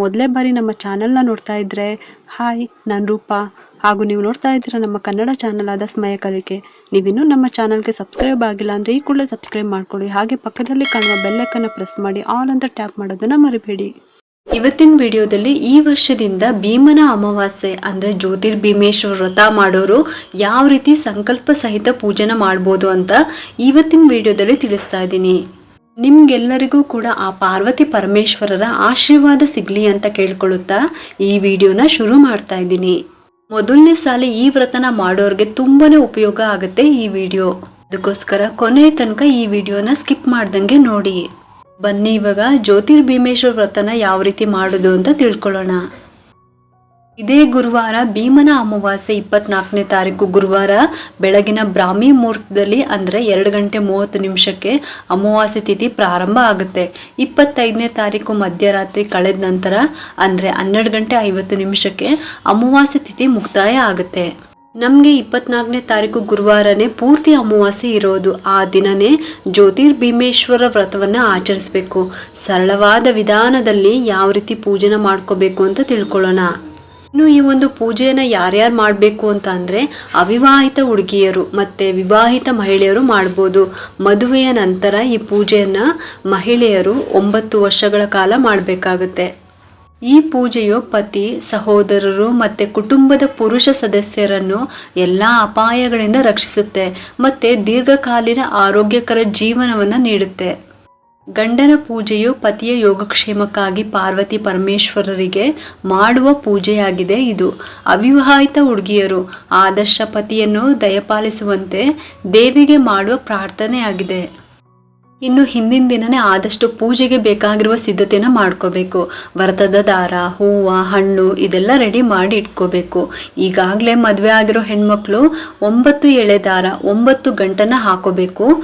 ಮೊದಲೇ ಬಾರಿ ನಮ್ಮ ಚಾನಲ್ನ ನೋಡ್ತಾ ಇದ್ದರೆ ಹಾಯ್, ನಾನು ರೂಪಾ. ಹಾಗೂ ನೀವು ನೋಡ್ತಾ ಇದ್ದೀರಾ ನಮ್ಮ ಕನ್ನಡ ಚಾನಲ್ ಆದ ಸ್ಮಯ ಕಲಿಕೆ. ನೀವಿನ್ನೂ ನಮ್ಮ ಚಾನಲ್ಗೆ ಸಬ್ಸ್ಕ್ರೈಬ್ ಆಗಿಲ್ಲ ಅಂದರೆ ಈ ಕೂಡಲೇ ಸಬ್ಸ್ಕ್ರೈಬ್ ಮಾಡ್ಕೊಳ್ಳಿ. ಹಾಗೆ ಪಕ್ಕದಲ್ಲಿ ಕಾಣುವ ಬೆಲ್ಲಕ್ಕನ್ನು ಪ್ರೆಸ್ ಮಾಡಿ ಆಲ್ ಅಂತ ಟ್ಯಾಪ್ ಮಾಡೋದನ್ನು ಮರಿಬೇಡಿ. ಇವತ್ತಿನ ವಿಡಿಯೋದಲ್ಲಿ ಈ ವರ್ಷದಿಂದ ಭೀಮನ ಅಮಾವಾಸ್ಯೆ ಅಂದರೆ ಜ್ಯೋತಿರ್ಭೀಮೇಶ್ವರ ವ್ರತ ಮಾಡೋರು ಯಾವ ರೀತಿ ಸಂಕಲ್ಪ ಸಹಿತ ಪೂಜೆನ ಮಾಡ್ಬೋದು ಅಂತ ಇವತ್ತಿನ ವಿಡಿಯೋದಲ್ಲಿ ತಿಳಿಸ್ತಾ ಇದ್ದೀನಿ. ನಿಮ್ಗೆಲ್ಲರಿಗೂ ಕೂಡ ಆ ಪಾರ್ವತಿ ಪರಮೇಶ್ವರರ ಆಶೀರ್ವಾದ ಸಿಗ್ಲಿ ಅಂತ ಕೇಳ್ಕೊಳ್ಳುತ್ತಾ ಈ ವಿಡಿಯೋನ ಶುರು ಮಾಡ್ತಾ ಇದ್ದೀನಿ. ಮೊದಲನೇ ಸಾಲ ಈ ವ್ರತನ ಮಾಡೋರಿಗೆ ತುಂಬಾನೇ ಉಪಯೋಗ ಆಗುತ್ತೆ ಈ ವಿಡಿಯೋ. ಅದಕ್ಕೋಸ್ಕರ ಕೊನೆ ತನಕ ಈ ವಿಡಿಯೋನ ಸ್ಕಿಪ್ ಮಾಡ್ದಂಗೆ ನೋಡಿ. ಬನ್ನಿ ಇವಾಗ ಜ್ಯೋತಿರ್ಭೀಮೇಶ್ವರ ವ್ರತನ ಯಾವ ರೀತಿ ಮಾಡೋದು ಅಂತ ತಿಳ್ಕೊಳ್ಳೋಣ. ಇದೇ ಗುರುವಾರ ಭೀಮನ ಅಮಾವಾಸ್ಯೆ ಇಪ್ಪತ್ನಾಲ್ಕನೇ ತಾರೀಕು ಗುರುವಾರ ಬೆಳಗಿನ ಬ್ರಾಹ್ಮಿ ಮುಹೂರ್ತದಲ್ಲಿ ಅಂದರೆ ಎರಡು ಗಂಟೆ ಮೂವತ್ತು ನಿಮಿಷಕ್ಕೆ ಅಮಾವಾಸ್ಯೆ ತಿಥಿ ಪ್ರಾರಂಭ ಆಗುತ್ತೆ. ಇಪ್ಪತ್ತೈದನೇ ತಾರೀಕು ಮಧ್ಯರಾತ್ರಿ ಕಳೆದ ನಂತರ ಅಂದರೆ ಹನ್ನೆರಡು ಗಂಟೆ ಐವತ್ತು ನಿಮಿಷಕ್ಕೆ ಅಮಾವಾಸ್ಯೆ ತಿಥಿ ಮುಕ್ತಾಯ ಆಗುತ್ತೆ. ನಮಗೆ ಇಪ್ಪತ್ನಾಲ್ಕನೇ ತಾರೀಕು ಗುರುವಾರನೇ ಪೂರ್ತಿ ಅಮಾವಾಸ್ಯೆ ಇರೋದು. ಆ ದಿನನೇ ಜ್ಯೋತಿರ್ಭೀಮೇಶ್ವರ ವ್ರತವನ್ನು ಆಚರಿಸಬೇಕು. ಸರಳವಾದ ವಿಧಾನದಲ್ಲಿ ಯಾವ ರೀತಿ ಪೂಜೆನ ಮಾಡ್ಕೋಬೇಕು ಅಂತ ತಿಳ್ಕೊಳ್ಳೋಣ. ಇನ್ನು ಈ ಒಂದು ಪೂಜೆಯನ್ನು ಯಾರ್ಯಾರು ಮಾಡಬೇಕು ಅಂತ ಅಂದ್ರೆ ಅವಿವಾಹಿತ ಹುಡುಗಿಯರು ಮತ್ತು ವಿವಾಹಿತ ಮಹಿಳೆಯರು ಮಾಡ್ಬೋದು. ಮದುವೆಯ ನಂತರ ಈ ಪೂಜೆಯನ್ನು ಮಹಿಳೆಯರು ಒಂಬತ್ತು ವರ್ಷಗಳ ಕಾಲ ಮಾಡಬೇಕಾಗುತ್ತೆ. ಈ ಪೂಜೆಯು ಪತಿ, ಸಹೋದರರು ಮತ್ತು ಕುಟುಂಬದ ಪುರುಷ ಸದಸ್ಯರನ್ನು ಎಲ್ಲ ಅಪಾಯಗಳಿಂದ ರಕ್ಷಿಸುತ್ತೆ ಮತ್ತು ದೀರ್ಘಕಾಲೀನ ಆರೋಗ್ಯಕರ ಜೀವನವನ್ನು ನೀಡುತ್ತೆ. ಗಂಡನ ಪೂಜೆಯು ಪತಿಯ ಯೋಗಕ್ಷೇಮಕ್ಕಾಗಿ ಪಾರ್ವತಿ ಪರಮೇಶ್ವರರಿಗೆ ಮಾಡುವ ಪೂಜೆಯಾಗಿದೆ ಇದು. ಅವಿವಾಹಿತ ಹುಡುಗಿಯರು ಆದರ್ಶ ಪತಿಯನ್ನು ದಯಪಾಲಿಸುವಂತೆ ದೇವಿಗೆ ಮಾಡುವ ಪ್ರಾರ್ಥನೆಯಾಗಿದೆ. ಇನ್ನು ಹಿಂದಿನ ದಿನನೇ ಆದಷ್ಟು ಪೂಜೆಗೆ ಬೇಕಾಗಿರುವ ಸಿದ್ಧತೆಯನ್ನು ಮಾಡ್ಕೋಬೇಕು. ವ್ರತದ ದಾರ, ಹೂವು, ಹಣ್ಣು ಇದೆಲ್ಲ ರೆಡಿ ಮಾಡಿ ಇಟ್ಕೋಬೇಕು. ಈಗಾಗಲೇ ಮದುವೆ ಆಗಿರೋ ಹೆಣ್ಮಕ್ಳು ಒಂಬತ್ತು ಎಳೆ ದಾರ, ಒಂಬತ್ತು ಗಂಟನ್ನು ಹಾಕೋಬೇಕು.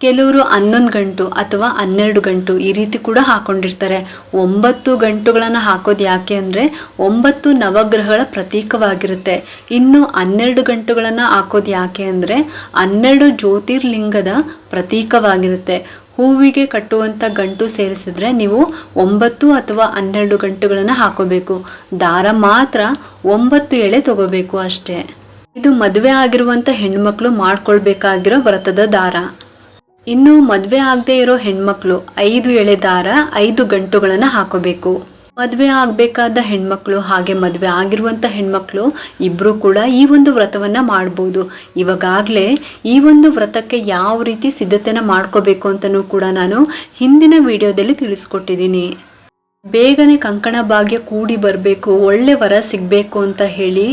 ಕೆಲವರು ಹನ್ನೊಂದು ಗಂಟು ಅಥವಾ ಹನ್ನೆರಡು ಗಂಟು ಈ ರೀತಿ ಕೂಡ ಹಾಕೊಂಡಿರ್ತಾರೆ. ಒಂಬತ್ತು ಗಂಟುಗಳನ್ನು ಹಾಕೋದು ಯಾಕೆ ಅಂದರೆ ಒಂಬತ್ತು ನವಗ್ರಹಗಳ ಪ್ರತೀಕವಾಗಿರುತ್ತೆ. ಇನ್ನು ಹನ್ನೆರಡು ಗಂಟುಗಳನ್ನು ಹಾಕೋದು ಯಾಕೆ ಅಂದರೆ ಹನ್ನೆರಡು ಜ್ಯೋತಿರ್ಲಿಂಗದ ಪ್ರತೀಕವಾಗಿರುತ್ತೆ. ಹೂವಿಗೆ ಕಟ್ಟುವಂಥ ಗಂಟು ಸೇರಿಸಿದ್ರೆ ನೀವು ಒಂಬತ್ತು ಅಥವಾ ಹನ್ನೆರಡು ಗಂಟುಗಳನ್ನು ಹಾಕೋಬೇಕು. ದಾರ ಮಾತ್ರ ಒಂಬತ್ತು ಎಳೆ ತಗೋಬೇಕು ಅಷ್ಟೇ. ಇದು ಮದುವೆ ಆಗಿರುವಂಥ ಹೆಣ್ಮಕ್ಳು ಮಾಡ್ಕೊಳ್ಬೇಕಾಗಿರೋ ವ್ರತದ ದಾರ. ಇನ್ನು ಮದುವೆ ಆಗದೆ ಇರೋ ಹೆಣ್ಮಕ್ಳು ಐದು ಎಳೆ ದಾರ ಐದು ಗಂಟುಗಳನ್ನು ಹಾಕೋಬೇಕು. ಮದುವೆ ಆಗಬೇಕಾದ ಹೆಣ್ಮಕ್ಳು ಹಾಗೆ ಮದುವೆ ಆಗಿರುವಂಥ ಹೆಣ್ಮಕ್ಳು ಇಬ್ಬರೂ ಕೂಡ ಈ ಒಂದು ವ್ರತವನ್ನು ಮಾಡ್ಬೋದು. ಇವಾಗಾಗಲೇ ಈ ಒಂದು ವ್ರತಕ್ಕೆ ಯಾವ ರೀತಿ ಸಿದ್ಧತೆನ ಮಾಡ್ಕೋಬೇಕು ಅಂತಲೂ ಕೂಡ ನಾನು ಹಿಂದಿನ ವಿಡಿಯೋದಲ್ಲಿ ತಿಳಿಸ್ಕೊಟ್ಟಿದ್ದೀನಿ. ಬೇಗನೆ ಕಂಕಣ ಭಾಗ್ಯ ಕೂಡಿ ಬರಬೇಕು, ಒಳ್ಳೆ ವರ ಸಿಗಬೇಕು ಅಂತ ಹೇಳಿ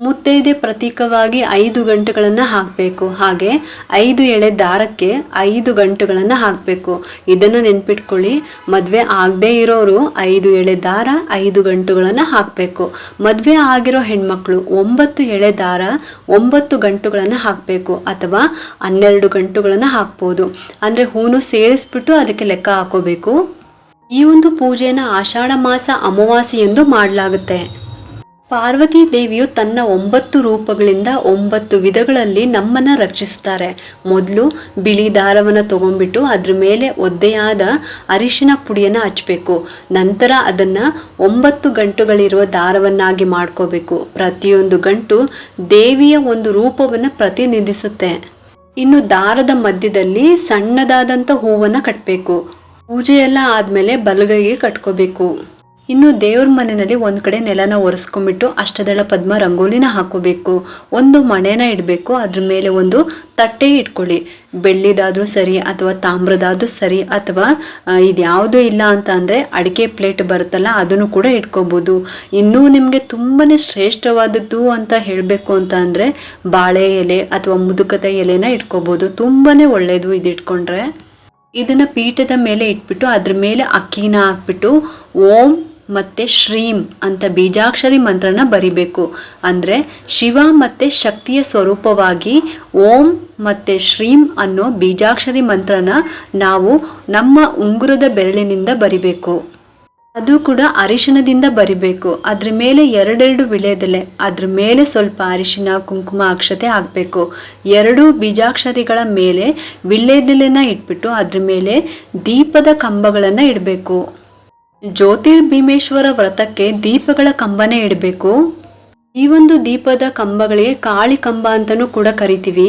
ಮುತ್ತೈದೆ ಪ್ರತೀಕವಾಗಿ ಐದು ಗಂಟುಗಳನ್ನು ಹಾಕಬೇಕು. ಹಾಗೆ ಐದು ಎಳೆ ದಾರಕ್ಕೆ ಐದು ಗಂಟುಗಳನ್ನು ಹಾಕಬೇಕು. ಇದನ್ನು ನೆನ್ಪಿಟ್ಕೊಳ್ಳಿ. ಮದುವೆ ಆಗದೇ ಇರೋರು ಐದು ಎಳೆ ದಾರ, ಐದು ಗಂಟುಗಳನ್ನು ಹಾಕಬೇಕು. ಮದುವೆ ಆಗಿರೋ ಹೆಣ್ಮಕ್ಳು ಒಂಬತ್ತು ಎಳೆ ದಾರ, ಒಂಬತ್ತು ಗಂಟುಗಳನ್ನು ಹಾಕಬೇಕು. ಅಥವಾ ಹನ್ನೆರಡು ಗಂಟುಗಳನ್ನು ಹಾಕ್ಬೋದು. ಅಂದರೆ ಹೂನು ಸೇರಿಸ್ಬಿಟ್ಟು ಅದಕ್ಕೆ ಲೆಕ್ಕ ಹಾಕೋಬೇಕು. ಈ ಒಂದು ಪೂಜೆನ ಆಷಾಢ ಮಾಸ ಅಮಾವಾಸ್ಯೆ ಎಂದು ಮಾಡಲಾಗುತ್ತೆ. ಪಾರ್ವತಿ ದೇವಿಯು ತನ್ನ ಒಂಬತ್ತು ರೂಪಗಳಿಂದ ಒಂಬತ್ತು ವಿಧಗಳಲ್ಲಿ ನಮ್ಮನ್ನ ರಕ್ಷಿಸ್ತಾರೆ. ಮೊದಲು ಬಿಳಿ ದಾರವನ್ನು ತಗೊಂಡ್ಬಿಟ್ಟು ಅದ್ರ ಮೇಲೆ ಒದ್ದೆಯಾದ ಅರಿಶಿನ ಪುಡಿಯನ್ನು ಹಚ್ಚಬೇಕು ನಂತರ ಅದನ್ನು ಒಂಬತ್ತು ಗಂಟುಗಳಿರುವ ದಾರವನ್ನಾಗಿ ಮಾಡ್ಕೋಬೇಕು. ಪ್ರತಿಯೊಂದು ಗಂಟು ದೇವಿಯ ಒಂದು ರೂಪವನ್ನು ಪ್ರತಿನಿಧಿಸುತ್ತೆ. ಇನ್ನು ದಾರದ ಮಧ್ಯದಲ್ಲಿ ಸಣ್ಣದಾದಂಥ ಹೂವನ್ನು ಕಟ್ಟಬೇಕು ಪೂಜೆಯೆಲ್ಲ ಆದಮೇಲೆ ಬಲಗೈಗೆ ಕಟ್ಕೋಬೇಕು. ಇನ್ನು ದೇವ್ರ ಮನೆಯಲ್ಲಿ ಒಂದು ಕಡೆ ನೆಲನ ಒರೆಸ್ಕೊಂಡ್ಬಿಟ್ಟು ಅಷ್ಟದಳ ಪದ್ಮ ರಂಗೋಲಿನ ಹಾಕೋಬೇಕು. ಒಂದು ಮಣೆನ ಇಡಬೇಕು, ಅದ್ರ ಮೇಲೆ ಒಂದು ತಟ್ಟೆ ಇಟ್ಕೊಳ್ಳಿ. ಬೆಳ್ಳಿದಾದ್ರೂ ಸರಿ ಅಥವಾ ತಾಮ್ರದಾದ್ರೂ ಸರಿ ಅಥವಾ ಇದ್ಯಾವುದೂ ಇಲ್ಲ ಅಂತ ಅಂದರೆ ಅಡಿಕೆ ಪ್ಲೇಟ್ ಬರುತ್ತಲ್ಲ ಅದನ್ನು ಕೂಡ ಇಟ್ಕೋಬೋದು. ಇನ್ನೂ ನಿಮಗೆ ತುಂಬಾ ಶ್ರೇಷ್ಠವಾದದ್ದು ಅಂತ ಹೇಳಬೇಕು ಅಂತ ಅಂದರೆ ಬಾಳೆ ಎಲೆ ಅಥವಾ ಮುದುಕದ ಎಲೆನ ಇಟ್ಕೋಬೋದು. ತುಂಬಾ ಒಳ್ಳೆಯದು ಇದು ಇಟ್ಕೊಂಡ್ರೆ. ಇದನ್ನು ಪೀಠದ ಮೇಲೆ ಇಟ್ಬಿಟ್ಟು ಅದ್ರ ಮೇಲೆ ಅಕ್ಕಿನ ಹಾಕ್ಬಿಟ್ಟು ಓಂ ಮತ್ತು ಶ್ರೀಂ ಅಂತ ಬೀಜಾಕ್ಷರಿ ಮಂತ್ರನ ಬರಿಬೇಕು. ಅಂದರೆ ಶಿವ ಮತ್ತು ಶಕ್ತಿಯ ಸ್ವರೂಪವಾಗಿ ಓಂ ಮತ್ತು ಶ್ರೀಂ ಅನ್ನೋ ಬೀಜಾಕ್ಷರಿ ಮಂತ್ರನ ನಾವು ನಮ್ಮ ಉಂಗುರದ ಬೆರಳಿನಿಂದ ಬರಿಬೇಕು. ಅದು ಕೂಡ ಅರಿಶಿನದಿಂದ ಬರಿಬೇಕು. ಅದ್ರ ಮೇಲೆ ಎರಡೆರಡು ವಿಳೆದೆಲೆ, ಅದ್ರ ಮೇಲೆ ಸ್ವಲ್ಪ ಅರಿಶಿನ, ಕುಂಕುಮ, ಅಕ್ಷತೆ ಹಾಕಬೇಕು. ಎರಡು ಬೀಜಾಕ್ಷರಿಗಳ ಮೇಲೆ ವಿಳ್ಳೆದೆಲೆನ ಇಟ್ಬಿಟ್ಟು ಅದ್ರ ಮೇಲೆ ದೀಪದ ಕಂಬಗಳನ್ನು ಇಡಬೇಕು. ಜ್ಯೋತಿರ್ಭೀಮೇಶ್ವರ ವ್ರತಕ್ಕೆ ದೀಪಗಳ ಕಂಬನೇ ಇಡಬೇಕು. ಈ ಒಂದು ದೀಪದ ಕಂಬಗಳಿಗೆ ಕಾಳಿ ಕಂಬ ಅಂತಲೂ ಕೂಡ ಕರಿತೀವಿ.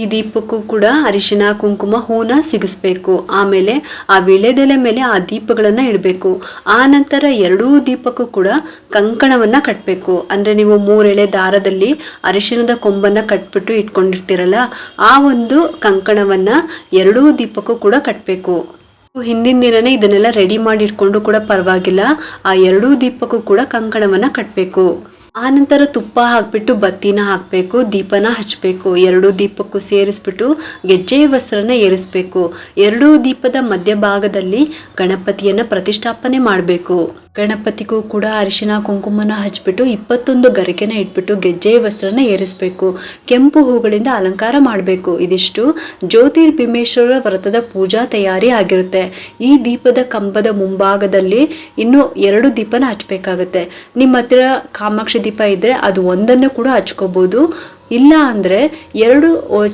ಈ ದೀಪಕ್ಕೂ ಕೂಡ ಅರಿಶಿನ ಕುಂಕುಮ, ಹೂನ ಸಿಗಿಸ್ಬೇಕು. ಆಮೇಲೆ ಆ ವಿಳೆದೆಲೆ ಮೇಲೆ ಆ ದೀಪಗಳನ್ನು ಇಡಬೇಕು. ಆ ನಂತರ ಎರಡೂ ದೀಪಕ್ಕೂ ಕೂಡ ಕಂಕಣವನ್ನ ಕಟ್ಟಬೇಕು ಅಂದ್ರೆ ನೀವು ಮೂರೆಳೆ ದಾರದಲ್ಲಿ ಅರಿಶಿನದ ಕೊಂಬನ್ನ ಕಟ್ಬಿಟ್ಟು ಇಟ್ಕೊಂಡಿರ್ತೀರಲ್ಲ, ಆ ಒಂದು ಕಂಕಣವನ್ನ ಎರಡೂ ದೀಪಕ್ಕೂ ಕೂಡ ಕಟ್ಟಬೇಕು ಹಿಂದಿನ ದಿನನೇ ಇದನ್ನೆಲ್ಲ ರೆಡಿ ಮಾಡಿ ಇಟ್ಕೊಂಡು ಕೂಡ ಪರವಾಗಿಲ್ಲ. ಆ ಎರಡೂ ದೀಪಕ್ಕೂ ಕೂಡ ಕಂಕಣವನ್ನ ಕಟ್ಟಬೇಕು ಆನಂತರ ತುಪ್ಪ ಹಾಕ್ಬಿಟ್ಟು ಬತ್ತಿನ ಹಾಕಬೇಕು, ದೀಪನ ಹಚ್ಚಬೇಕು ಎರಡೂ ದೀಪಕ್ಕೂ ಸೇರಿಸ್ಬಿಟ್ಟು ಗೆಜ್ಜೆಯ ವಸ್ತ್ರನ ಏರಿಸ್ಬೇಕು. ಎರಡೂ ದೀಪದ ಮಧ್ಯಭಾಗದಲ್ಲಿ ಗಣಪತಿಯನ್ನ ಪ್ರತಿಷ್ಠಾಪನೆ ಮಾಡಬೇಕು. ಗಣಪತಿಗೂ ಕೂಡ ಅರಿಶಿನ, ಕುಂಕುಮನ ಹಚ್ಬಿಟ್ಟು ಇಪ್ಪತ್ತೊಂದು ಗರಿಕೆನ ಇಟ್ಬಿಟ್ಟು ಗೆಜ್ಜೆಯ ವಸ್ತ್ರನ ಏರಿಸಬೇಕು. ಕೆಂಪು ಹೂಗಳಿಂದ ಅಲಂಕಾರ ಮಾಡಬೇಕು. ಇದಿಷ್ಟು ಜ್ಯೋತಿರ್ಭೀಮೇಶ್ವರ ವ್ರತದ ಪೂಜಾ ತಯಾರಿ ಆಗಿರುತ್ತೆ. ಈ ದೀಪದ ಕಂಬದ ಮುಂಭಾಗದಲ್ಲಿ ಇನ್ನು ಎರಡು ದೀಪನ ಹಚ್ಬೇಕಾಗತ್ತೆ. ನಿಮ್ಮ ಹತ್ರ ಕಾಮಾಕ್ಷಿ ದೀಪ ಇದ್ದರೆ ಅದು ಒಂದನ್ನು ಕೂಡ ಹಚ್ಕೋಬೋದು. ಇಲ್ಲ ಅಂದರೆ ಎರಡು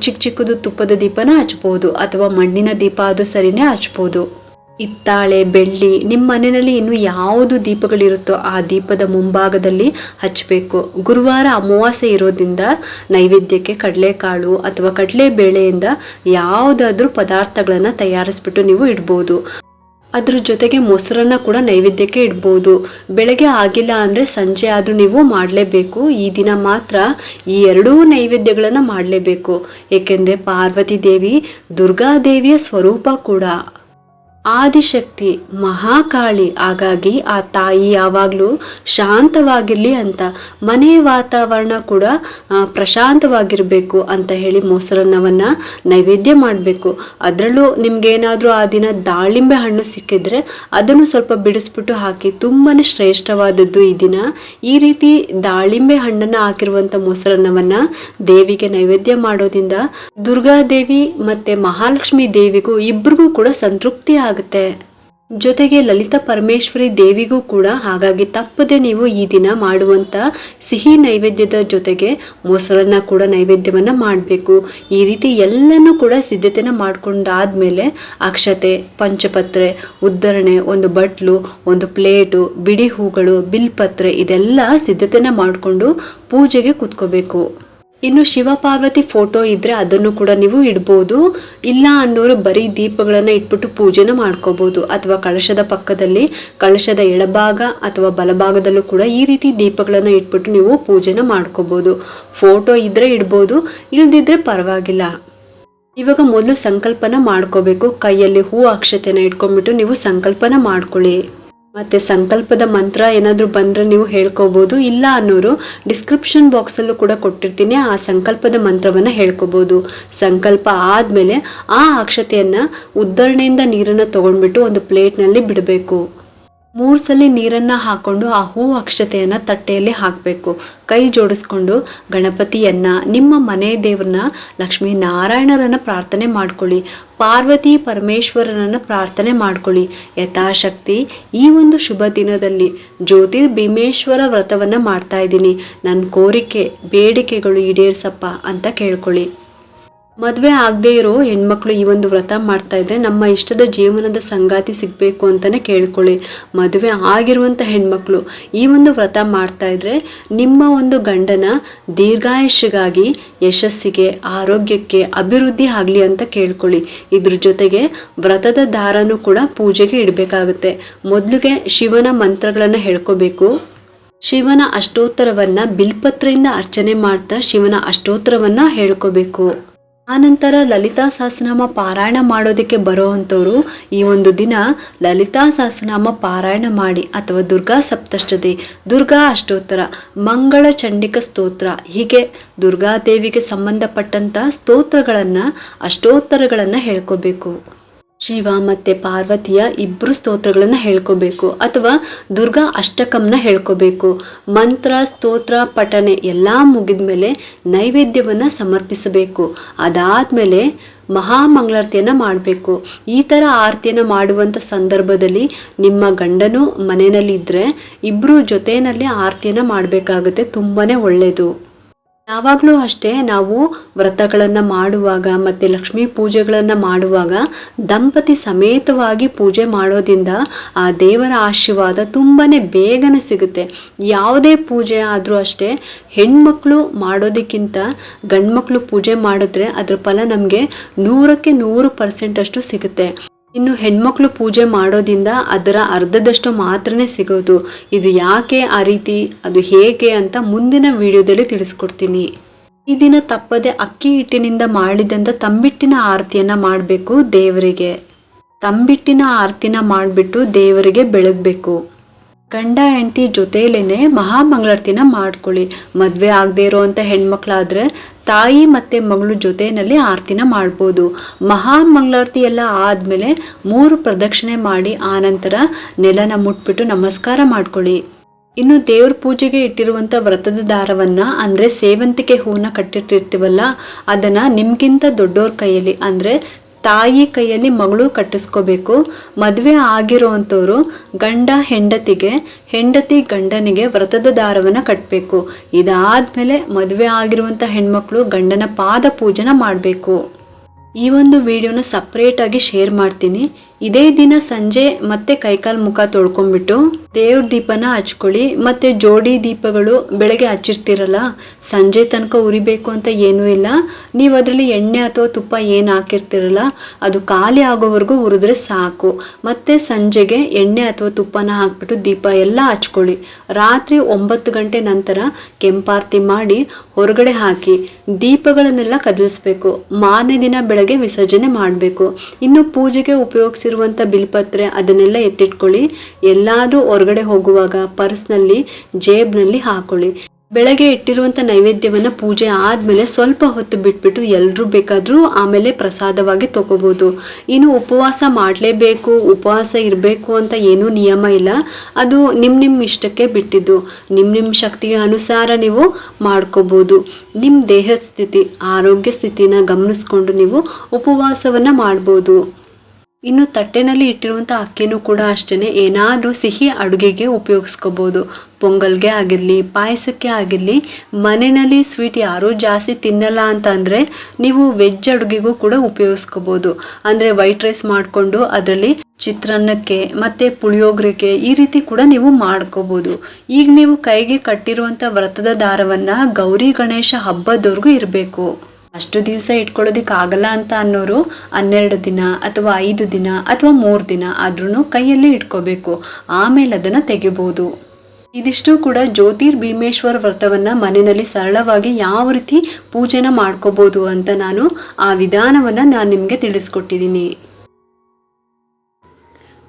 ಚಿಕ್ಕ ಚಿಕ್ಕದು ತುಪ್ಪದ ದೀಪನ ಹಚ್ಬೋದು ಅಥವಾ ಮಣ್ಣಿನ ದೀಪ ಅದು ಸರಿನೇ ಹಚ್ಬೋದು. ಹಿತ್ತಾಳೆ ಬೆಳ್ಳಿ ನಿಮ್ಮ ಮನೆಯಲ್ಲಿ ಇನ್ನು ಯಾವುದು ದೀಪಗಳಿರುತ್ತೋ ಆ ದೀಪದ ಮುಂಭಾಗದಲ್ಲಿ ಹಚ್ಚಬೇಕು. ಗುರುವಾರ ಅಮಾವಾಸ್ಯೆ ಇರೋದ್ರಿಂದ ನೈವೇದ್ಯಕ್ಕೆ ಕಡಲೆಕಾಳು ಅಥವಾ ಕಡಲೆ ಬೇಳೆಯಿಂದ ಯಾವುದಾದ್ರೂ ಪದಾರ್ಥಗಳನ್ನು ತಯಾರಿಸ್ಬಿಟ್ಟು ನೀವು ಇಡ್ಬೋದು. ಅದ್ರ ಜೊತೆಗೆ ಮೊಸರನ್ನ ಕೂಡ ನೈವೇದ್ಯಕ್ಕೆ ಇಡ್ಬೋದು. ಬೆಳಗ್ಗೆ ಆಗಿಲ್ಲ ಅಂದರೆ ಸಂಜೆ ಆದರೂ ನೀವು ಮಾಡಲೇಬೇಕು. ಈ ದಿನ ಮಾತ್ರ ಈ ಎರಡೂ ನೈವೇದ್ಯಗಳನ್ನು ಮಾಡಲೇಬೇಕು. ಏಕೆಂದರೆ ಪಾರ್ವತಿ ದೇವಿ ದುರ್ಗಾದೇವಿಯ ಸ್ವರೂಪ ಕೂಡ. ಆದಿಶಕ್ತಿ ಮಹಾಕಾಳಿ. ಹಾಗಾಗಿ ಆ ತಾಯಿ ಯಾವಾಗಲೂ ಶಾಂತವಾಗಿರಲಿ ಅಂತ, ಮನೆ ವಾತಾವರಣ ಕೂಡ ಪ್ರಶಾಂತವಾಗಿರಬೇಕು ಅಂತ ಹೇಳಿ ಮೊಸರನ್ನವನ್ನು ನೈವೇದ್ಯ ಮಾಡಬೇಕು. ಅದರಲ್ಲೂ ನಿಮಗೇನಾದರೂ ಆ ದಿನ ದಾಳಿಂಬೆ ಹಣ್ಣು ಸಿಕ್ಕಿದ್ರೆ ಅದನ್ನು ಸ್ವಲ್ಪ ಬಿಡಿಸ್ಬಿಟ್ಟು ಹಾಕಿ ತುಂಬಾ ಶ್ರೇಷ್ಠವಾದದ್ದು ಈ ದಿನ. ಈ ರೀತಿ ದಾಳಿಂಬೆ ಹಣ್ಣನ್ನು ಹಾಕಿರುವಂಥ ಮೊಸರನ್ನವನ್ನು ದೇವಿಗೆ ನೈವೇದ್ಯ ಮಾಡೋದ್ರಿಂದ ದುರ್ಗಾದೇವಿ ಮತ್ತು ಮಹಾಲಕ್ಷ್ಮಿ ದೇವಿಗೂ ಇಬ್ಬರಿಗೂ ಕೂಡ ಸಂತೃಪ್ತಿ ಆಗುತ್ತೆ. ಆಗುತ್ತೆ. ಜೊತೆಗೆ ಲಲಿತಾ ಪರಮೇಶ್ವರಿ ದೇವಿಗೂ ಕೂಡ ಹಾಗಾಗಿ ತಪ್ಪದೆ ನೀವು ಈ ದಿನ ಮಾಡುವಂತ ಸಿಹಿ ನೈವೇದ್ಯದ ಜೊತೆಗೆ ಮೊಸರನ್ನ ಕೂಡ ನೈವೇದ್ಯವನ್ನ ಮಾಡಬೇಕು. ಈ ರೀತಿ ಎಲ್ಲನೂ ಕೂಡ ಸಿದ್ಧತೆನ ಮಾಡ್ಕೊಂಡಾದ್ಮೇಲೆ ಅಕ್ಷತೆ, ಪಂಚಪತ್ರೆ ಉದ್ದರಣೆ ಒಂದು ಬಟ್ಲು, ಒಂದು ಪ್ಲೇಟು ಬಿಡಿ ಹೂಗಳು, ಬಿಲ್ಪತ್ರೆ ಇದೆಲ್ಲ ಸಿದ್ಧತೆನ ಮಾಡಿಕೊಂಡು ಪೂಜೆಗೆ ಕುತ್ಕೋಬೇಕು. ಇನ್ನು ಶಿವ ಪಾರ್ವತಿ ಫೋಟೋ ಇದ್ರೆ ಅದನ್ನು ಕೂಡ ನೀವು ಇಡ್ಬೋದು. ಇಲ್ಲ ಅನ್ನೋರು ಬರೀ ದೀಪಗಳನ್ನು ಇಟ್ಬಿಟ್ಟು ಪೂಜೆನ ಮಾಡ್ಕೋಬಹುದು ಅಥವಾ ಕಳಶದ ಪಕ್ಕದಲ್ಲಿ, ಕಳಶದ ಎಡಭಾಗ ಅಥವಾ ಬಲಭಾಗದಲ್ಲೂ ಕೂಡ ಈ ರೀತಿ ದೀಪಗಳನ್ನು ಇಟ್ಬಿಟ್ಟು ನೀವು ಪೂಜೆನ ಮಾಡ್ಕೋಬಹುದು ಫೋಟೋ ಇದ್ರೆ ಇಡ್ಬೋದು, ಇಲ್ದಿದ್ರೆ ಪರವಾಗಿಲ್ಲ. ಇವಾಗ ಮೊದಲು ಸಂಕಲ್ಪನ ಮಾಡ್ಕೋಬೇಕು. ಕೈಯಲ್ಲಿ ಹೂ ಅಕ್ಷತೆನ ಇಟ್ಕೊಂಡ್ಬಿಟ್ಟು ನೀವು ಸಂಕಲ್ಪನ ಮಾಡ್ಕೊಳ್ಳಿ. ಮತ್ತು ಸಂಕಲ್ಪದ ಮಂತ್ರ ಏನಾದರೂ ಬಂದರೆ ನೀವು ಹೇಳ್ಕೋಬೋದು. ಇಲ್ಲ ಅನ್ನೋರು ಡಿಸ್ಕ್ರಿಪ್ಷನ್ ಬಾಕ್ಸಲ್ಲೂ ಕೂಡ ಕೊಟ್ಟಿರ್ತೀನಿ. ಆ ಸಂಕಲ್ಪದ ಮಂತ್ರವನ್ನು ಹೇಳ್ಕೋಬೋದು. ಸಂಕಲ್ಪ ಆದಮೇಲೆ ಆ ಅಕ್ಷತೆಯನ್ನು ಉದ್ದರಣೆಯಿಂದ ನೀರನ್ನು ತೊಗೊಂಡ್ಬಿಟ್ಟು ಒಂದು ಪ್ಲೇಟ್ನಲ್ಲಿ ಬಿಡಬೇಕು. ಮೂರು ಸಲ ನೀರನ್ನು ಹಾಕ್ಕೊಂಡು ಆ ಹೂ ಅಕ್ಷತೆಯನ್ನು ತಟ್ಟೆಯಲ್ಲಿ ಹಾಕಬೇಕು. ಕೈ ಜೋಡಿಸ್ಕೊಂಡು ಗಣಪತಿಯನ್ನು, ನಿಮ್ಮ ಮನೆ ದೇವ್ರನ್ನ, ಲಕ್ಷ್ಮೀ ನಾರಾಯಣರನ್ನು ಪ್ರಾರ್ಥನೆ ಮಾಡ್ಕೊಳ್ಳಿ. ಪಾರ್ವತಿ ಪರಮೇಶ್ವರನನ್ನು ಪ್ರಾರ್ಥನೆ ಮಾಡ್ಕೊಳ್ಳಿ. ಯಥಾಶಕ್ತಿ ಈ ಒಂದು ಶುಭ ದಿನದಲ್ಲಿ ಜ್ಯೋತಿರ್ ಭೀಮೇಶ್ವರ ವ್ರತವನ್ನು ಮಾಡ್ತಾ ಇದ್ದೀನಿ. ನನ್ನ ಕೋರಿಕೆ, ಬೇಡಿಕೆಗಳು ಈಡೇರ್ಸಪ್ಪ ಅಂತ ಕೇಳ್ಕೊಳ್ಳಿ. ಮದುವೆ ಆಗದೆ ಇರೋ ಹೆಣ್ಮಕ್ಳು ಈ ಒಂದು ವ್ರತ ಮಾಡ್ತಾ ಇದ್ರೆ ನಮ್ಮ ಇಷ್ಟದ ಜೀವನದ ಸಂಗಾತಿ ಸಿಗಬೇಕು ಅಂತಲೇ ಕೇಳ್ಕೊಳ್ಳಿ. ಮದುವೆ ಆಗಿರುವಂಥ ಹೆಣ್ಮಕ್ಳು ಈ ಒಂದು ವ್ರತ ಮಾಡ್ತಾ ಇದ್ರೆ ನಿಮ್ಮ ಒಂದು ಗಂಡನ ದೀರ್ಘಾಯುಷಿಗಾಗಿ ಯಶಸ್ಸಿಗೆ, ಆರೋಗ್ಯಕ್ಕೆ ಅಭಿವೃದ್ಧಿ ಆಗಲಿ ಅಂತ ಕೇಳ್ಕೊಳ್ಳಿ. ಇದ್ರ ಜೊತೆಗೆ ವ್ರತದ ದಾರನೂ ಕೂಡ ಪೂಜೆಗೆ ಇಡಬೇಕಾಗುತ್ತೆ. ಮೊದಲಿಗೆ ಶಿವನ ಮಂತ್ರಗಳನ್ನು ಹೇಳ್ಕೋಬೇಕು. ಶಿವನ ಅಷ್ಟೋತ್ತರವನ್ನು ಬಿಲ್ಪತ್ರೆಯಿಂದ ಅರ್ಚನೆ ಮಾಡ್ತಾ ಶಿವನ ಅಷ್ಟೋತ್ತರವನ್ನು ಹೇಳ್ಕೋಬೇಕು. ಆನಂತರ ಲಲಿತಾ ಸಹಸ್ರನಾಮ ಪಾರಾಯಣ ಮಾಡೋದಕ್ಕೆ ಬರೋ ಅಂಥವ್ರು ಈ ಒಂದು ದಿನ ಲಲಿತಾ ಸಹಸ್ರನಾಮ ಪಾರಾಯಣ ಮಾಡಿ ಅಥವಾ ದುರ್ಗಾ ಸಪ್ತಷ್ಟತಿ ದುರ್ಗಾ ಅಷ್ಟೋತ್ತರ, ಮಂಗಳ ಚಂಡಿಕ ಸ್ತೋತ್ರ, ಹೀಗೆ ದುರ್ಗಾದೇವಿಗೆ ಸಂಬಂಧಪಟ್ಟಂಥ ಸ್ತೋತ್ರಗಳನ್ನು, ಅಷ್ಟೋತ್ತರಗಳನ್ನು ಹೇಳ್ಕೋಬೇಕು. ಶಿವ ಮತ್ತು ಪಾರ್ವತಿಯ ಇಬ್ಬರು ಸ್ತೋತ್ರಗಳನ್ನು ಹೇಳ್ಕೋಬೇಕು ಅಥವಾ ದುರ್ಗಾ ಅಷ್ಟಕಂನ ಹೇಳ್ಕೋಬೇಕು. ಮಂತ್ರ, ಸ್ತೋತ್ರ ಪಠನೆ ಎಲ್ಲ ಮುಗಿದ ಮೇಲೆ ನೈವೇದ್ಯವನ್ನು ಸಮರ್ಪಿಸಬೇಕು. ಅದಾದಮೇಲೆ ಮಹಾಮಂಗಳಾರತಿಯನ್ನು ಮಾಡಬೇಕು. ಈ ಥರ ಆರತಿಯನ್ನು ಮಾಡುವಂಥ ಸಂದರ್ಭದಲ್ಲಿ ನಿಮ್ಮ ಗಂಡನು ಮನೆಯಲ್ಲಿದ್ದರೆ ಇಬ್ಬರು ಜೊತೆಯಲ್ಲಿ ಆರತಿಯನ್ನು ಮಾಡಬೇಕಾಗುತ್ತೆ. ತುಂಬಾ ಒಳ್ಳೆಯದು ಯಾವಾಗಲೂ ಅಷ್ಟೇ ನಾವು ವ್ರತಗಳನ್ನು ಮಾಡುವಾಗ ಮತ್ತು ಲಕ್ಷ್ಮೀ ಪೂಜೆಗಳನ್ನು ಮಾಡುವಾಗ ದಂಪತಿ ಸಮೇತವಾಗಿ ಪೂಜೆ ಮಾಡೋದ್ರಿಂದ ಆ ದೇವರ ಆಶೀರ್ವಾದ ತುಂಬಾ ಬೇಗನೆ ಸಿಗುತ್ತೆ. ಯಾವುದೇ ಪೂಜೆ ಆದರೂ ಅಷ್ಟೇ ಹೆಣ್ಮಕ್ಳು ಮಾಡೋದಕ್ಕಿಂತ ಗಂಡ್ಮಕ್ಳು ಪೂಜೆ ಮಾಡಿದ್ರೆ ಅದ್ರ ಫಲ ನಮಗೆ ನೂರಕ್ಕೆ ನೂರು ಪರ್ಸೆಂಟಷ್ಟು ಸಿಗುತ್ತೆ. ಇನ್ನು ಹೆಣ್ಮಕ್ಳು ಪೂಜೆ ಮಾಡೋದಿಂದ ಅದರ ಅರ್ಧದಷ್ಟು ಮಾತ್ರನೇ ಸಿಗೋದು. ಇದು ಯಾಕೆ ಆ ರೀತಿ? ಅದು ಹೇಗೆ ಅಂತ ಮುಂದಿನ ವಿಡಿಯೋದಲ್ಲಿ ತಿಳಿಸ್ಕೊಡ್ತೀನಿ. ಈ ದಿನ ತಪ್ಪದೆ ಅಕ್ಕಿ ಹಿಟ್ಟಿನಿಂದ ಮಾಡಿದಂಥ ತಂಬಿಟ್ಟಿನ ಆರತಿಯನ್ನ ಮಾಡಬೇಕು ದೇವರಿಗೆ. ತಂಬಿಟ್ಟಿನ ಆರತಿನ ಮಾಡಿಬಿಟ್ಟು ದೇವರಿಗೆ ಬೆಳಗಬೇಕು. ಗಂಡ ಹೆಂಡತಿ ಜೊತೆಯಲ್ಲೇ ಮಹಾಮಂಗಳಾರತಿನ ಮಾಡ್ಕೊಳ್ಳಿ. ಮದುವೆ ಆಗದೆ ಇರೋವಂಥ ಹೆಣ್ಮಕ್ಳಾದರೆ ತಾಯಿ ಮತ್ತು ಮಗಳು ಜೊತೆಯಲ್ಲಿ ಆರತಿನ ಮಾಡ್ಬೋದು. ಮಹಾಮಂಗಳಾರತಿ ಎಲ್ಲ ಆದಮೇಲೆ ಮೂರು ಪ್ರದಕ್ಷಿಣೆ ಮಾಡಿ ಆನಂತರ ನೆಲನ ಮುಟ್ಬಿಟ್ಟು ನಮಸ್ಕಾರ ಮಾಡ್ಕೊಳ್ಳಿ. ಇನ್ನು ದೇವ್ರ ಪೂಜೆಗೆ ಇಟ್ಟಿರುವಂಥ ವ್ರತದ ದಾರವನ್ನು ಅಂದರೆ ಸೇವಂತಿಗೆ ಹೂವನ್ನ ಕಟ್ಟಿಟ್ಟಿರ್ತೀವಲ್ಲ, ಅದನ್ನು ನಿಮಗಿಂತ ದೊಡ್ಡೋರ ಕೈಯಲ್ಲಿ ಅಂದರೆ ತಾಯಿ ಕೈಯಲ್ಲಿ ಮಗಳು ಕಟ್ಟಿಸ್ಕೋಬೇಕು. ಮದುವೆ ಆಗಿರುವಂಥವ್ರು ಗಂಡ ಹೆಂಡತಿಗೆ, ಹೆಂಡತಿ ಗಂಡನಿಗೆ ವ್ರತದ ದಾರವನ್ನು ಕಟ್ಟಬೇಕು ಇದಾದಮೇಲೆ ಮದುವೆ ಆಗಿರುವಂಥ ಹೆಣ್ಮಕ್ಳು ಗಂಡನ ಪಾದ ಪೂಜನ ಮಾಡಬೇಕು. ಈ ಒಂದು ವಿಡಿಯೋನ ಸಪ್ರೇಟಾಗಿ ಶೇರ್ ಮಾಡ್ತೀನಿ. ಇದೇ ದಿನ ಸಂಜೆ ಮತ್ತೆ ಕೈಕಾಲು ಮುಖ ತೊಳ್ಕೊಂಡ್ಬಿಟ್ಟು ದೇವ್ರ ದೀಪನ ಹಚ್ಕೊಳ್ಳಿ. ಮತ್ತೆ ಜೋಡಿ ದೀಪಗಳು ಬೆಳಗ್ಗೆ ಹಚ್ಚಿರ್ತೀರಲ್ಲ, ಸಂಜೆ ತನಕ ಉರಿಬೇಕು ಅಂತ ಏನೂ ಇಲ್ಲ. ನೀವು ಅದರಲ್ಲಿ ಎಣ್ಣೆ ಅಥವಾ ತುಪ್ಪ ಏನು ಹಾಕಿರ್ತಿರಲ್ಲ, ಅದು ಖಾಲಿ ಆಗೋವರೆಗೂ ಉರಿದ್ರೆ ಸಾಕು. ಮತ್ತೆ ಸಂಜೆಗೆ ಎಣ್ಣೆ ಅಥವಾ ತುಪ್ಪನ ಹಾಕ್ಬಿಟ್ಟು ದೀಪ ಎಲ್ಲ ಹಚ್ಕೊಳ್ಳಿ. ರಾತ್ರಿ ಒಂಬತ್ತು ಗಂಟೆ ನಂತರ ಕೆಂಪಾರ್ತಿ ಮಾಡಿ ಹೊರಗಡೆ ಹಾಕಿ. ದೀಪಗಳನ್ನೆಲ್ಲ ಕದಲಿಸ್ಬೇಕು. ಮಾರನೇ ದಿನ ಬೆಳಗ್ಗೆ ವಿಸರ್ಜನೆ ಮಾಡಬೇಕು. ಇನ್ನು ಪೂಜೆಗೆ ಉಪಯೋಗಿಸಿರುವಂಥ ಬಿಲ್ಪತ್ರೆ ಅದನ್ನೆಲ್ಲ ಎತ್ತಿಟ್ಕೊಳ್ಳಿ. ಎಲ್ಲಾದರೂ ಹೊರಗಡೆ ಹೋಗುವಾಗ ಪರ್ಸ್ನಲ್ಲಿ, ಜೇಬ್ನಲ್ಲಿ ಹಾಕೊಳ್ಳಿ. ಬೆಳಗ್ಗೆ ಇಟ್ಟಿರುವಂಥ ನೈವೇದ್ಯವನ್ನು ಪೂಜೆ ಆದಮೇಲೆ ಸ್ವಲ್ಪ ಹೊತ್ತು ಬಿಟ್ಬಿಟ್ಟು ಎಲ್ಲರೂ ಬೇಕಾದರೂ ಆಮೇಲೆ ಪ್ರಸಾದವಾಗಿ ತಗೋಬೋದು. ಇನ್ನು ಉಪವಾಸ ಮಾಡಲೇಬೇಕು, ಉಪವಾಸ ಇರಬೇಕು ಅಂತ ಏನೂ ನಿಯಮ ಇಲ್ಲ. ಅದು ನಿಮ್ಮ ನಿಮ್ಮ ಇಷ್ಟಕ್ಕೆ ಬಿಟ್ಟಿದ್ದು. ನಿಮ್ಮ ನಿಮ್ಮ ಶಕ್ತಿಗೆ ಅನುಸಾರ ನೀವು ಮಾಡ್ಕೋಬೋದು. ನಿಮ್ಮ ದೇಹದ ಸ್ಥಿತಿ ಆರೋಗ್ಯ ಸ್ಥಿತಿನ ಗಮನಿಸ್ಕೊಂಡು ನೀವು ಉಪವಾಸವನ್ನು ಮಾಡ್ಬೋದು. ಇನ್ನು ತಟ್ಟೆನಲ್ಲಿ ಇಟ್ಟಿರುವಂಥ ಅಕ್ಕಿನೂ ಕೂಡ ಅಷ್ಟೇ ಏನಾದರೂ ಸಿಹಿ ಅಡುಗೆಗೆ ಉಪಯೋಗಿಸ್ಕೋಬೋದು. ಪೊಂಗಲ್ಗೆ ಆಗಿರಲಿ, ಪಾಯಸಕ್ಕೆ ಆಗಿರಲಿ, ಮನೆಯಲ್ಲಿ ಸ್ವೀಟ್ ಯಾರೂ ಜಾಸ್ತಿ ತಿನ್ನಲ್ಲ ಅಂತ ನೀವು ವೆಜ್ ಅಡುಗೆಗೂ ಕೂಡ ಉಪಯೋಗಿಸ್ಕೋಬೋದು. ಅಂದರೆ ವೈಟ್ ರೈಸ್ ಮಾಡಿಕೊಂಡು ಅದರಲ್ಲಿ ಚಿತ್ರಾನ್ನಕ್ಕೆ ಮತ್ತು ಪುಳಿಯೋಗರೆಗೆ ಈ ರೀತಿ ಕೂಡ ನೀವು ಮಾಡ್ಕೋಬೋದು. ಈಗ ನೀವು ಕೈಗೆ ಕಟ್ಟಿರುವಂಥ ವ್ರತದ ದಾರವನ್ನು ಗೌರಿ ಗಣೇಶ ಹಬ್ಬದವರೆಗೂ ಇರಬೇಕು. ಅಷ್ಟು ದಿವಸ ಇಟ್ಕೊಳ್ಳೋದಿಕ್ಕೆ ಆಗಲ್ಲ ಅಂತ ಅನ್ನೋರು ಹನ್ನೆರಡು ದಿನ ಅಥವಾ ಐದು ದಿನ ಅಥವಾ ಮೂರು ದಿನ ಆದ್ರೂ ಕೈಯಲ್ಲಿ ಇಟ್ಕೋಬೇಕು. ಆಮೇಲೆ ಅದನ್ನು ತೆಗಿಬೋದು. ಇದಿಷ್ಟು ಕೂಡ ಜ್ಯೋತಿರ್ ಭೀಮೇಶ್ವರ ವ್ರತವನ್ನು ಮನೆಯಲ್ಲಿ ಸರಳವಾಗಿ ಯಾವ ರೀತಿ ಪೂಜೆನ ಮಾಡ್ಕೋಬೋದು ಅಂತ ನಾನು ಆ ವಿಧಾನವನ್ನು ನಾನು ನಿಮಗೆ ತಿಳಿಸ್ಕೊಟ್ಟಿದ್ದೀನಿ